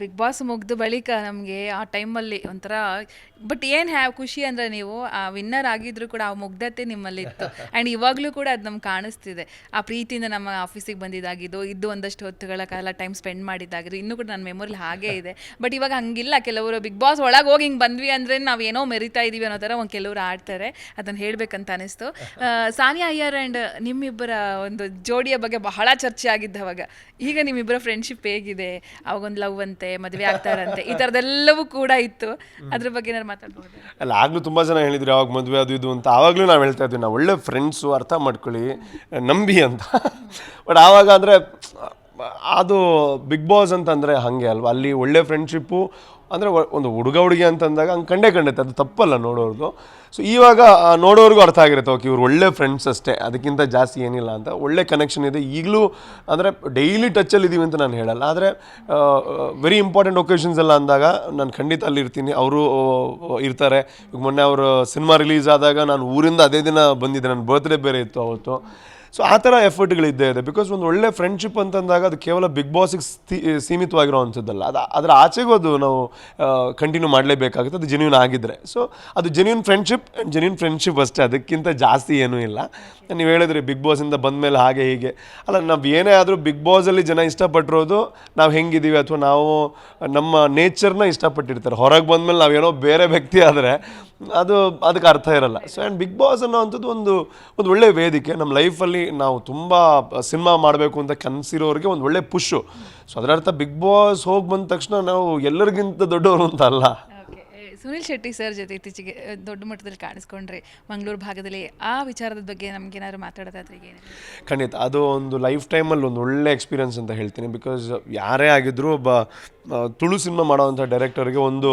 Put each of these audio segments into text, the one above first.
Big boss ಮುಗಿದ ಬಳಿಕ ನಮಗೆ ಆ ಟೈಮಲ್ಲಿ ಒಂಥರ ಬಟ್ ಏನು ಹ್ಯಾವ್ ಖುಷಿ ಅಂದರೆ ನೀವು, ಆ ವಿನ್ನರ್ ಆಗಿದ್ರು ಕೂಡ ಆ ಮುಗ್ಧತೆ ನಿಮ್ಮಲ್ಲಿ ಇತ್ತು ಆ್ಯಂಡ್ ಇವಾಗಲೂ ಕೂಡ ಅದು ನಮ್ಗೆ ಕಾಣಿಸ್ತಿದೆ. ಆ ಪ್ರೀತಿಯಿಂದ ನಮ್ಮ ಆಫೀಸಿಗೆ ಬಂದಿದ್ದಾಗಿದ್ದು, ಇದ್ದು ಒಂದಷ್ಟು ಹೊತ್ತುಗಳ ಕಾಲ ಟೈಮ್ ಸ್ಪೆಂಡ್ ಮಾಡಿದ್ದಾಗಿದ್ದು, ಇನ್ನೂ ಕೂಡ ನನ್ನ ಮೆಮೊರಿಲಿ ಹಾಗೇ ಇದೆ. ಬಟ್ ಇವಾಗ ಹಂಗಿಲ್ಲ, ಕೆಲವರು ಬಿಗ್ ಬಾಸ್ ಒಳಗೆ ಹೋಗಿ ಹಿಂಗೆ ಬಂದ್ವಿ ಅಂದರೆ ನಾವು ಏನೋ ಮೆರಿತಾ ಇದ್ದೀವಿ ಅನ್ನೋ ಥರ ಒಂದು ಕೆಲವರು ಆಡ್ತಾರೆ. ಅದನ್ನು ಹೇಳಬೇಕಂತ ಅನಿಸ್ತು. ಸಾನಿಯಾ ಅಯ್ಯರ್ ಆ್ಯಂಡ್ ನಿಮ್ಮಿಬ್ಬರ ಒಂದು ಜೋಡಿಯ ಬಗ್ಗೆ ಬಹಳ ಚರ್ಚೆ ಆಗಿದ್ದವಾಗ ಈಗ ನಿಮ್ಮಿಬ್ಬರ ಫ್ರೆಂಡ್ಶಿಪ್ ಹೇಗಿದೆ? ಅವಾಗೊಂದು ಲವ್ ಅಂತೆ. ಮದುವೆ ಆಗ್ತಾರಂತೆ ಈ ಥರದ್ದೆಲ್ಲವೂ ಕೂಡ ಇತ್ತು. ಅದ್ರ ಬಗ್ಗೆ ನಾನು ಮಾತಾಡ್ಬೋದು? ಅಲ್ಲ ಆಗಲೂ ತುಂಬ ಜನ ಹೇಳಿದ್ರು ಯಾವಾಗ ಮದುವೆ ಅದು ಇದು ಅಂತ. ಆವಾಗಲೂ ನಾವು ಹೇಳ್ತಾ ಇದ್ವಿ ನಾವು ಒಳ್ಳೆ ಫ್ರೆಂಡ್ಸು ಅರ್ಥ ಮಾಡ್ಕೊಳ್ಳಿ ನಂಬಿ ಅಂತ. ಬಟ್ ಆವಾಗ ಅಂದರೆ ಅದು ಬಿಗ್ ಬಾಸ್ ಅಂತಂದರೆ ಹಾಗೆ ಅಲ್ವಾ? ಅಲ್ಲಿ ಒಳ್ಳೆ ಫ್ರೆಂಡ್ಶಿಪ್ಪು ಅಂದರೆ ಒಂದು ಹುಡುಗ ಹುಡುಗಿ ಅಂತಂದಾಗ ಹಂಗೆ ಕಂಡೇ ಕಂಡೈತೆ, ಅದು ತಪ್ಪಲ್ಲ ನೋಡೋರ್ದು. ಸೊ ಇವಾಗ ನೋಡೋರ್ಗು ನೋಡೋರ್ಗೂ ಅರ್ಥ ಆಗಿರುತ್ತೆ, ಓಕೆ, ಇವ್ರು ಒಳ್ಳೆ ಫ್ರೆಂಡ್ಸ್ ಅಷ್ಟೇ, ಅದಕ್ಕಿಂತ ಜಾಸ್ತಿ ಏನಿಲ್ಲ ಅಂತ. ಒಳ್ಳೆ ಕನೆಕ್ಷನ್ ಇದೆ. ಈಗಲೂ, ಅಂದರೆ ಡೈಲಿ ಟಚ್ಚಲ್ಲಿ ಇದ್ದೀವಿ ಅಂತ ನಾನು ಹೇಳಲ್ಲ. ಆದರೆ ವೆರಿ ಇಂಪಾರ್ಟೆಂಟ್ ಒಕೇಶನ್ಸ್ ಎಲ್ಲ ಅಂದಾಗ ನಾನು ಖಂಡಿತ ಅಲ್ಲಿ ಇರ್ತೀನಿ. ಅವರು ಇರ್ತಾರೆ. ಈಗ ಮೊನ್ನೆ ಅವರು, ಸಿನಿಮಾ ರಿಲೀಸ್ ಆದಾಗ ನಾನು ಊರಿಂದ ಅದೇ ದಿನ ಬಂದಿದ್ದೆ. ನನ್ನ ಬರ್ತ್ಡೇ ಬೇರೆ ಇತ್ತು ಅವತ್ತು. ಸೊ ಆ ಥರ ಎಫರ್ಟ್ಗಳಿದ್ದೇ ಇದೆ. ಬಿಕಾಸ್ ಒಂದು ಒಳ್ಳೆ ಫ್ರೆಂಡ್ಶಿಪ್ ಅಂತಂದಾಗ ಅದು ಕೇವಲ ಬಿಗ್ ಬಾಸಿಗೆ ಸೀಮಿತವಾಗಿರೋ ಅಂಥದ್ದಲ್ಲ. ಅದು, ಅದರ ಆಚೆಗೂ ಅದು ನಾವು ಕಂಟಿನ್ಯೂ ಮಾಡಲೇಬೇಕಾಗುತ್ತೆ. ಅದು ಜೆನ್ಯೂನ್ ಆಗಿದ್ದರೆ ಸೊ ಅದು genuine friendship and genuine friendship ಅಷ್ಟೇ. ಅದಕ್ಕಿಂತ ಜಾಸ್ತಿ ಏನೂ ಇಲ್ಲ. ನೀವು ಹೇಳಿದ್ರಿ ಬಿಗ್ ಬಾಸಿಂದ ಬಂದಮೇಲೆ ಹಾಗೆ ಹೀಗೆ. ಅಲ್ಲ, ನಾವು ಏನೇ ಆದರೂ ಬಿಗ್ ಬಾಸಲ್ಲಿ ಜನ ಇಷ್ಟಪಟ್ಟಿರೋದು ನಾವು ಹೆಂಗಿದ್ದೀವಿ ಅಥವಾ ನಾವು ನಮ್ಮ ನೇಚರ್ನ ಇಷ್ಟಪಟ್ಟಿರ್ತಾರೆ. ಹೊರಗೆ ಬಂದಮೇಲೆ ನಾವೇನೋ ಬೇರೆ ವ್ಯಕ್ತಿ ಆದರೆ ಅದು ಅದಕ್ಕೆ ಅರ್ಥ ಇರಲ್ಲ. ಸೊ ಆ್ಯಂಡ್ ಬಿಗ್ ಬಾಸ್ ಅನ್ನೋವಂಥದ್ದು ಒಂದು ಒಂದು ಒಳ್ಳೆ ವೇದಿಕೆ. ನಮ್ಮ ಲೈಫಲ್ಲಿ ನಾವು ತುಂಬ ಸಿನಿಮಾ ಮಾಡಬೇಕು ಅಂತ ಕನಸಿರೋರಿಗೆ ಒಂದು ಒಳ್ಳೆ ಪುಷು ಸೊ ಅದರ ಅರ್ಥ ಬಿಗ್ ಬಾಸ್ ಹೋಗಿ ಬಂದ ತಕ್ಷಣ ನಾವು ಎಲ್ಲರಿಗಿಂತ ದೊಡ್ಡವರು ಅಂತ ಅಲ್ಲ. ಸುನಿಲ್ ಶೆಟ್ಟಿ ಸರ್ ಜೊತೆ ಇತ್ತೀಚೆಗೆ ದೊಡ್ಡ ಮಟ್ಟದಲ್ಲಿ ಕಾಣಿಸ್ಕೊಂಡ್ರಿ. ಮಂಗಳೂರು ಭಾಗದಲ್ಲಿ ಆ ವಿಚಾರದ ಬಗ್ಗೆ ನಮ್ಗೆ ಏನಾದ್ರು ಮಾತಾಡೋದಾದ್ರೆ ಖಂಡಿತ. ಅದು ಒಂದು ಲೈಫ್ ಟೈಮಲ್ಲಿ ಒಂದು ಒಳ್ಳೆ ಎಕ್ಸ್ಪೀರಿಯನ್ಸ್ ಅಂತ ಹೇಳ್ತೀನಿ. ಬಿಕಾಸ್ ಯಾರೇ ಆಗಿದ್ದರೂ ಒಬ್ಬ ತುಳು ಸಿನಿಮಾ ಮಾಡೋವಂಥ ಡೈರೆಕ್ಟರ್ಗೆ ಒಂದು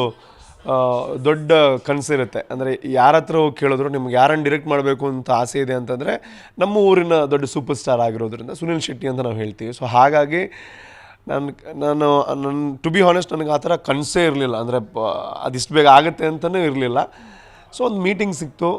ದೊಡ್ಡ ಕನಸಿರುತ್ತೆ. ಅಂದರೆ ಯಾರ ಹತ್ರ ಹೋಗಿ ಕೇಳಿದ್ರು ನಿಮ್ಗೆ ಯಾರನ್ನು ಡೈರೆಕ್ಟ್ ಮಾಡಬೇಕು ಅಂತ ಆಸೆ ಇದೆ ಅಂತಂದರೆ ನಮ್ಮ ಊರಿನ ದೊಡ್ಡ ಸೂಪರ್ ಸ್ಟಾರ್ ಆಗಿರೋದ್ರಿಂದ ಸುನಿಲ್ ಶೆಟ್ಟಿ ಅಂತ ನಾವು ಹೇಳ್ತೀವಿ. ಸೊ ಹಾಗಾಗಿ ನಾನು ನಾನು ನನ್ನ ಟು ಬಿ ಹಾನೆಸ್ಟ್ ನನಗೆ ಆ ಥರ ಕನಸೇ ಇರಲಿಲ್ಲ. ಅಂದರೆ ಅದಿಷ್ಟು ಬೇಗ ಆಗುತ್ತೆ ಅಂತಲೂ ಇರಲಿಲ್ಲ. ಸೊ ಒಂದು ಮೀಟಿಂಗ್ ಸಿಕ್ತು.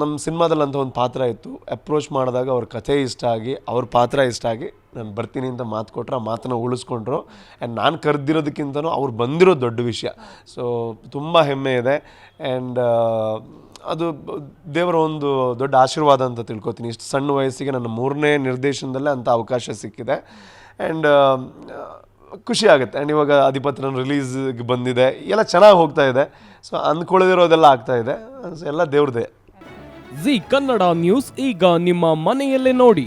ನಮ್ಮ ಸಿನಿಮಾದಲ್ಲಿ ಅಂತ ಒಂದು ಪಾತ್ರ ಇತ್ತು. ಅಪ್ರೋಚ್ ಮಾಡಿದಾಗ ಅವ್ರ ಕಥೆ ಇಷ್ಟ ಆಗಿ, ಅವ್ರ ಪಾತ್ರ ಇಷ್ಟ ಆಗಿ ನಾನು ಬರ್ತೀನಿ ಅಂತ ಮಾತು ಕೊಟ್ಟರು ಆ ಮಾತನ್ನ ಉಳಿಸ್ಕೊಂಡ್ರು. ಆ್ಯಂಡ್ ನಾನು ಕರೆದಿರೋದಕ್ಕಿಂತನೂ ಅವ್ರು ಬಂದಿರೋ ದೊಡ್ಡ ವಿಷಯ. ಸೊ ತುಂಬ ಹೆಮ್ಮೆ ಇದೆ. ಆ್ಯಂಡ್ ಅದು ದೇವರ ಒಂದು ದೊಡ್ಡ ಆಶೀರ್ವಾದ ಅಂತ ತಿಳ್ಕೊತೀನಿ. ಇಷ್ಟು ಸಣ್ಣ ವಯಸ್ಸಿಗೆ ನನ್ನ ಮೂರನೇ ನಿರ್ದೇಶನದಲ್ಲೇ ಅಂಥ ಅವಕಾಶ ಸಿಕ್ಕಿದೆ. ಆ್ಯಂಡ್ ಖುಷಿ ಆಗುತ್ತೆ. ಆ್ಯಂಡ್ ಇವಾಗ ಅಧಿಪತ್ರನ ರಿಲೀಸ್ಗೆ ಬಂದಿದೆ. ಎಲ್ಲ ಚೆನ್ನಾಗಿ ಹೋಗ್ತಾ ಇದೆ. ಸೊ ಅಂದ್ಕೊಳ್ಳದಿರೋದೆಲ್ಲ ಆಗ್ತಾ ಇದೆ. ಸೊ ಎಲ್ಲ ದೇವ್ರದೇ. ಜಿ ಕನ್ನಡ ನ್ಯೂಸ್ ಈಗ ನಿಮ್ಮ ಮನೆಯಲ್ಲೇ ನೋಡಿ.